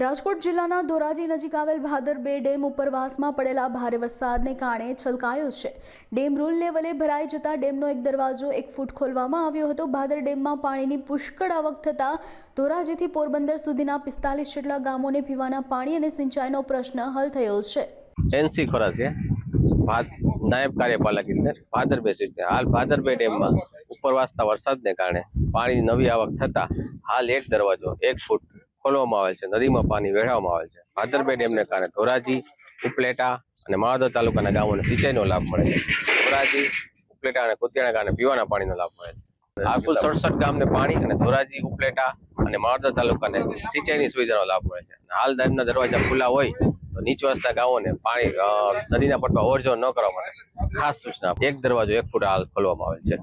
રાજકોટ જિલ્લાના ધોરાજી નજીક આવેલ ભાદર બે ડેમ ઉપરવાસમાં પડેલા ભારે વરસાદને કારણે છલકાયો છે. ડેમ રૂલ લેવલે ભરાઈ જતા ડેમનો એક દરવાજો એક ફૂટ ખોલવામાં આવ્યો હતો. ભાદર ડેમમાં પાણીની પુષ્કળ આવક થતાં ધોરાજીથી પોરબંદર સુધીના પિસ્તાલીસ જેટલા ગામોને પીવાના પાણી અને સિંચાઈનો પ્રશ્ન હલ થયો છે. એનસી ખોરા છે. નાયબ કાર્યપાલક ઇજનેર ભાદરબે સીટ હાલ ભાદરબે ડેમમાં ઉપરવાસના વરસાદને કારણે પાણીની નવી આવક થતા હાલ એક દરવાજો એક ફૂટ ખોલવામાં આવેલ છે. નદીમાં પાણી વહેવામાં આવેલ છે. ભાદરબે ડેમને કારણે ધોરાજી, ઉપલેટા અને માળોદર તાલુકાના ગામોને સિંચાઈનો લાભ મળે છે. ધોરાજી, ઉપલેટા અને કુતિયાણા કારણે પીવાના પાણીનો લાભ મળે છે. આ કુલ સડસઠ ગામને પાણી અને ધોરાજી, ઉપલેટા અને માળોદર તાલુકાને સિંચાઈની સુવિધાનો લાભ મળે છે. હાલ ડેમના દરવાજા ખુલ્લા હોય તો નીચવાસના ગામોને પાણી નદીના પટમાં ઓવરજો ન કરવા માટે ખાસ સૂચના એક દરવાજો એક ફૂટ હાલ ખોલવામાં આવેલ છે.